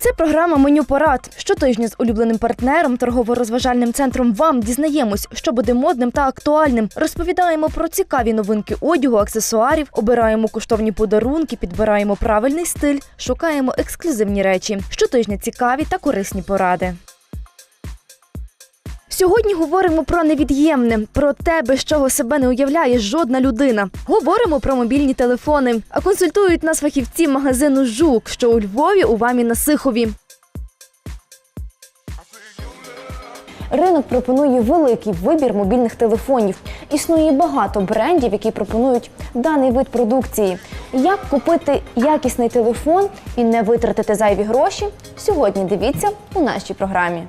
Це програма Меню порад. Щотижня з улюбленим партнером, торгово-розважальним центром вам дізнаємось, що буде модним та актуальним. Розповідаємо про цікаві новинки одягу, аксесуарів, обираємо коштовні подарунки, підбираємо правильний стиль, шукаємо ексклюзивні речі. Щотижня цікаві та корисні поради. Сьогодні говоримо про невід'ємне, про те, без чого себе не уявляє жодна людина. Говоримо про мобільні телефони. А консультують нас фахівці магазину Жук, що у Львові у вамі на Сихові. Ринок пропонує великий вибір мобільних телефонів. Існує багато брендів, які пропонують даний вид продукції. Як купити якісний телефон і не витратити зайві гроші? Сьогодні дивіться у нашій програмі.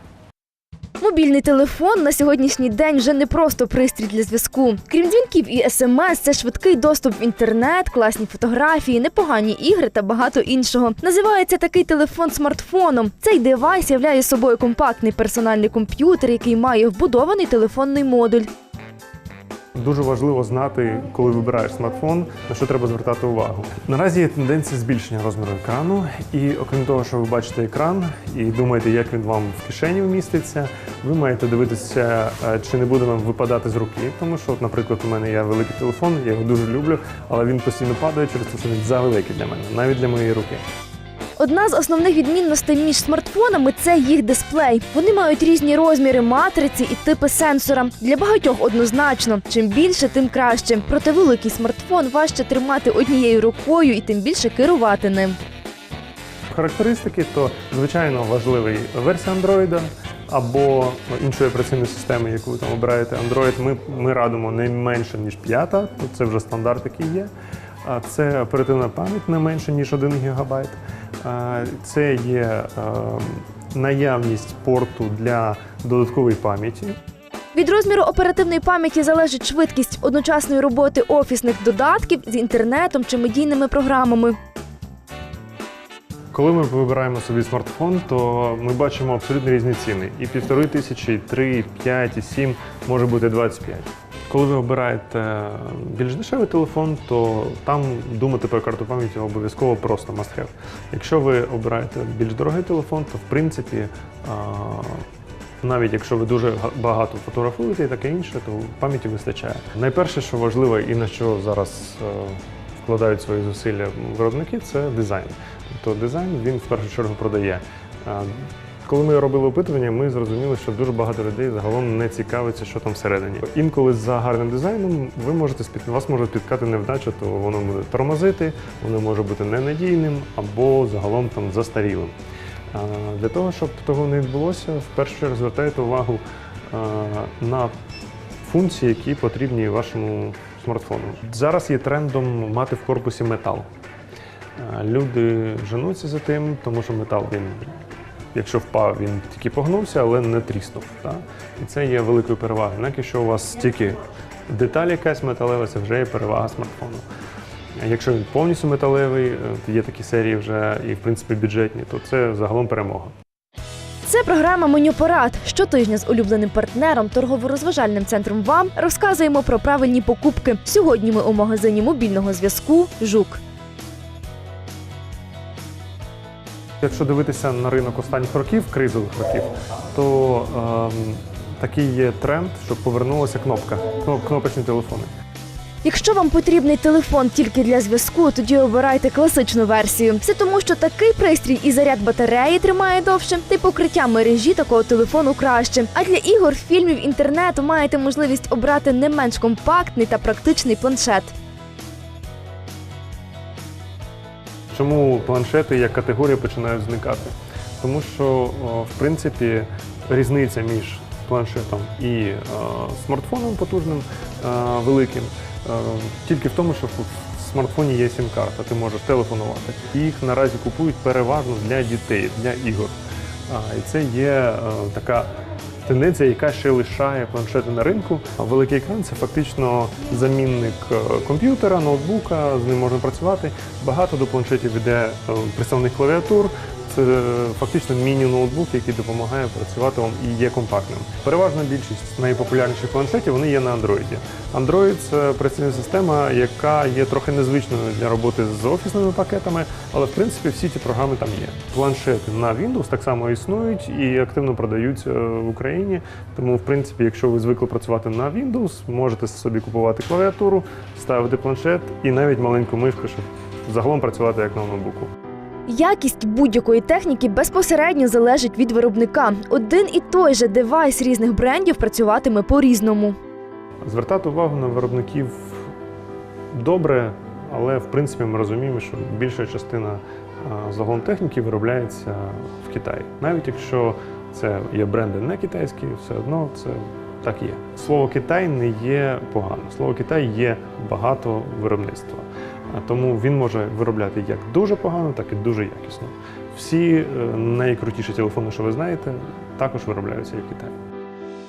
Мобільний телефон на сьогоднішній день вже не просто пристрій для зв'язку. Крім дзвінків і смс, це швидкий доступ в інтернет, класні фотографії, непогані ігри та багато іншого. Називається такий телефон смартфоном. Цей девайс являє собою компактний персональний комп'ютер, який має вбудований телефонний модуль. Дуже важливо знати, коли вибираєш смартфон, на що треба звертати увагу. Наразі є тенденція збільшення розміру екрану, і окрім того, що ви бачите екран і думаєте, як він вам в кишені вміститься, ви маєте дивитися, е, чи не буде вам випадати з руки. Тому що, от, наприклад, у мене є великий телефон, я його дуже люблю, але він постійно падає через те, що він завеликий для мене, навіть для моєї руки. Одна з основних відмінностей між смартфонами це їх дисплей. Вони мають різні розміри матриці і типи сенсора. Для багатьох однозначно, чим більше, тим краще. Проте великий смартфон важче тримати однією рукою і тим більше керувати ним. Характеристики то звичайно важливий версія Android або іншої операційної системи, яку ви там обираєте. Android ми, ми радимо не менше ніж п'ята, це вже стандарт, який є. Це оперативна пам'ять не менше ніж 1 ГБ. Це є е, наявність порту для додаткової пам'яті. Від розміру оперативної пам'яті залежить швидкість одночасної роботи офісних додатків з інтернетом чи медійними програмами. Коли ми вибираємо собі смартфон, то ми бачимо абсолютно різні ціни. І півтори тисячі, і три, і п'ять, і сім, може бути 25. Коли ви обираєте більш дешевий телефон, то там думати про карту пам'яті обов'язково просто must have. Якщо ви обираєте більш дорогий телефон, то в принципі, навіть якщо ви дуже багато фотографуєте і таке інше, то пам'яті вистачає. Найперше, що важливо і на що зараз е, вкладають свої зусилля виробники, це дизайн. Тобто дизайн він в першу чергу продає. Коли ми робили опитування, ми зрозуміли, що дуже багато людей загалом не цікавиться, що там всередині. Інколи за гарним дизайном ви можете спіт... вас може спіткати невдача, то воно буде тормозити, воно може бути ненадійним або загалом там застарілим. Для того, щоб того не відбулося, в першу чергу звертайте увагу на функції, які потрібні вашому смартфону. Зараз є трендом мати в корпусі метал. Люди женуться за тим, тому що метал він, якщо впав, він тільки погнувся, але не тріснув. Так? І це є великою перевагою. Навіть якщо у вас тільки деталь якась металева, це вже є перевага смартфону. Якщо він повністю металевий, е, є такі серії вже і в принципі бюджетні, то це загалом перемога. Це програма Меню. Щотижня з улюбленим партнером, торгово-розважальним центром вам розказуємо про правильні покупки. Сьогодні ми у магазині мобільного зв'язку Жук. Якщо дивитися на ринок останніх років, кризових років, то ем, такий є тренд, що повернулася кнопка, кноп- кнопочні телефони. Якщо вам потрібний телефон тільки для зв'язку, тоді обирайте класичну версію. Все тому, що такий пристрій і заряд батареї тримає довше, та й покриття мережі такого телефону краще. А для ігор, фільмів, інтернету маєте можливість обрати не менш компактний та практичний планшет. Чому планшети як категорія починають зникати? Тому що, в принципі, різниця між планшетом і е, смартфоном потужним е, великим е, тільки в тому, що в смартфоні є сім-карта, ти можеш телефонувати. Їх наразі купують переважно для дітей, для ігор. І це є така тенденція, яка ще лишає планшети на ринку. Великий екран це фактично замінник е, комп'ютера, ноутбука, з ним можна працювати. Багато до планшетів йде е, представних клавіатур. Це е, фактично міні-ноутбук, який допомагає працювати вам і є компактним. Переважна більшість найпопулярніших планшетів вони є на Android. Android – це операційна система, яка є трохи незвичною для роботи з офісними пакетами, але в принципі всі ці програми там є. Планшети на Windows так само існують і активно продаються в Україні. Тому, в принципі, якщо ви звикли працювати на Windows, можете собі купувати клавіатуру, ставити планшет і навіть маленьку мишку, щоб загалом працювати як на ноутбуку. Якість будь-якої техніки безпосередньо залежить від виробника. Один і той же девайс різних брендів працюватиме по-різному. Звертати увагу на виробників добре, але в принципі ми розуміємо, що більша частина а, загалом техніки виробляється в Китаї. Навіть якщо це є бренди не китайські, все одно це так є. Слово Китай не є погано. Слово Китай є багато виробництва. А Тому він може виробляти як дуже погано, так і дуже якісно. Всі е, найкрутіші телефони, що ви знаєте, також виробляються в Китаї.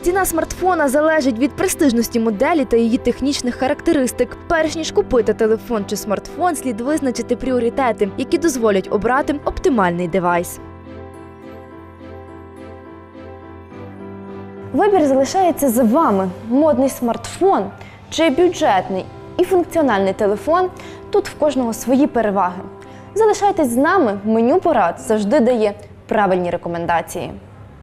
Ціна смартфона залежить від престижності моделі та її технічних характеристик. Перш ніж купити телефон чи смартфон, слід визначити пріоритети, які дозволять обрати оптимальний девайс. Вибір залишається за вами. Модний смартфон чи бюджетний і функціональний телефон. Тут в кожного свої переваги. Залишайтесь з нами. Меню порад завжди дає правильні рекомендації.